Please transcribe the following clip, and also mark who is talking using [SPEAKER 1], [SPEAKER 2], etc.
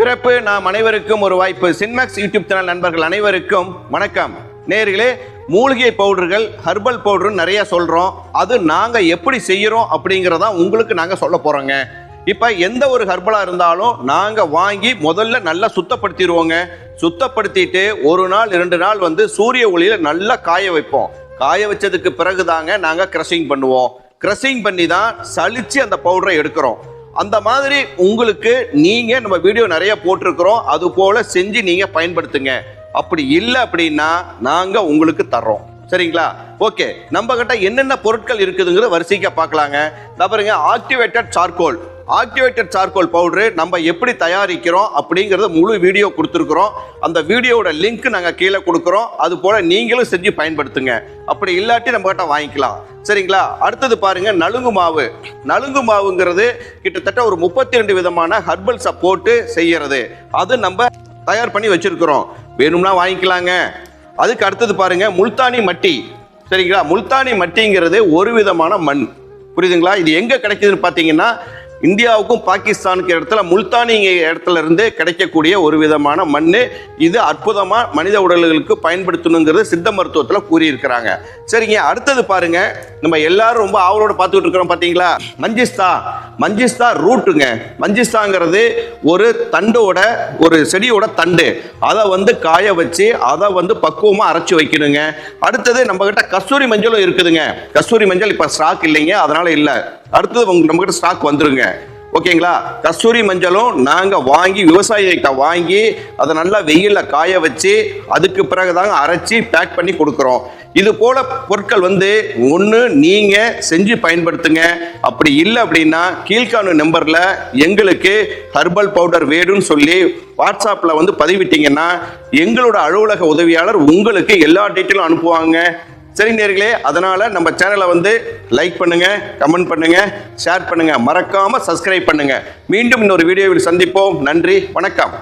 [SPEAKER 1] பிறப்பு நாம் அனைவருக்கும் ஒரு வாய்ப்பு. சின்மேக்ஸ் யூடியூப் சேனல் நண்பர்கள் அனைவருக்கும் வணக்கம். நேர்களே மூலிகை பவுடர்கள் ஹர்பல் பவுடர்னு நிறைய சொல்றோம். அது நாங்க எப்படி செய்யறோம் அப்படிங்கறத உங்களுக்கு நாங்க சொல்ல போறோங்க. இப்ப எந்த ஒரு ஹர்பலா இருந்தாலும் நாங்க வாங்கி முதல்ல நல்லா சுத்தப்படுத்திடுவோங்க. சுத்தப்படுத்திட்டு ஒரு நாள் இரண்டு நாள் வந்து சூரிய ஒளியில நல்லா காய வைப்போம். காய வச்சதுக்கு பிறகு தாங்க நாங்க கிரஷிங் பண்ணுவோம். கிரஷிங் பண்ணி தான் சளிச்சு அந்த பவுடரை எடுக்கிறோம். அந்த மாதிரி உங்களுக்கு நீங்க நம்ம வீடியோ நிறைய போட்டிருக்கிறோம். அது போல செஞ்சு நீங்க பயன்படுத்துங்க. அப்படி இல்லை அப்படின்னா நாங்க உங்களுக்கு தர்றோம். சரிங்களா? ஓகே நம்ம கிட்ட என்னென்ன பொருட்கள் இருக்குதுங்கிறத வரிசைக்க பார்க்கலாங்க. பாருங்க activated charcoal activated charcoal powder நம்ம எப்படி தயாரிக்கிறோம் அப்படிங்கிறத முழு வீடியோ கொடுத்துருக்குறோம். அந்த வீடியோவோட லிங்க் நாங்கள் கீழே கொடுக்குறோம். அது போல் நீங்களும் செஞ்சு பயன்படுத்துங்க. அப்படி இல்லாட்டி நம்ம கிட்ட வாங்கிக்கலாம். சரிங்களா? அடுத்தது பாருங்க நலுங்கு மாவு. நலுங்கு மாவுங்கிறது கிட்டத்தட்ட ஒரு முப்பத்தி ரெண்டு விதமான ஹர்பல்ஸை போட்டு செய்யறது. அது நம்ம தயார் பண்ணி வச்சிருக்கிறோம். வேணும்னா வாங்கிக்கலாங்க. அதுக்கு அடுத்தது பாருங்க முல்தானி மட்டி. சரிங்களா? முல்தானி மட்டிங்கிறது ஒரு விதமான மண். புரியுதுங்களா? இது எங்கே கிடைக்குதுன்னு பார்த்தீங்கன்னா இந்தியாவுக்கும் பாகிஸ்தானுக்கு இடத்துல முல்தானிங்க இடத்துல இருந்து கிடைக்கக்கூடிய ஒரு விதமான மண் இது அற்புதமாக மனித உடல்களுக்கு பயன்படுத்தணுங்கிறது சித்த மருத்துவத்தில் கூறியிருக்கிறாங்க. சரிங்க அடுத்தது பாருங்க. நம்ம எல்லாரும் ரொம்ப ஆவலோட பார்த்துக்கிட்டு இருக்கிறோம் பார்த்தீங்களா? மஞ்சிஸ்தா மஞ்சிஸ்தா ரூட்டுங்க. மஞ்சிஸ்தாங்கிறது ஒரு தண்டோட ஒரு செடியோட தண்டு. அதை வந்து காய வச்சு அதை வந்து பக்குவமாக அரைச்சி வைக்கணுங்க. அடுத்தது நம்ம கிட்ட கஸ்தூரி மஞ்சளும் இருக்குதுங்க. கஸ்தூரி மஞ்சள் இப்போ ஸ்டாக் இல்லைங்க அதனால இல்லை. அடுத்தது உங்க நம்ம ஸ்டாக் வந்துருங்க. ஓகேங்களா? கஸ்தூரி மஞ்சளும் நாங்கள் வாங்கி விவசாயிகிட்ட வாங்கி அதை நல்லா வெயிலில் காய வச்சு அதுக்கு பிறகு தாங்க அரைச்சி பேக் பண்ணி கொடுக்குறோம். இது போல பொருட்கள் வந்து ஒன்று நீங்கள் செஞ்சு பயன்படுத்துங்க. அப்படி இல்லை அப்படின்னா கீழ்காணும் நம்பரில் எங்களுக்கு ஹர்பல் பவுடர் வேணும்னு சொல்லி வாட்ஸ்அப்பில் வந்து பதிவிட்டிங்கன்னா எங்களோட அலுவலக உதவியாளர் உங்களுக்கு எல்லா டீட்டெயிலும் அனுப்புவாங்க. சரி நேர்களே அதனால நம்ம சேனலை வந்து லைக் பண்ணுங்க கமெண்ட் பண்ணுங்க ஷேர் பண்ணுங்க. மறக்காம சப்ஸ்கிரைப் பண்ணுங்க. மீண்டும் இன்னொரு வீடியோவில் சந்திப்போம். நன்றி வணக்கம்.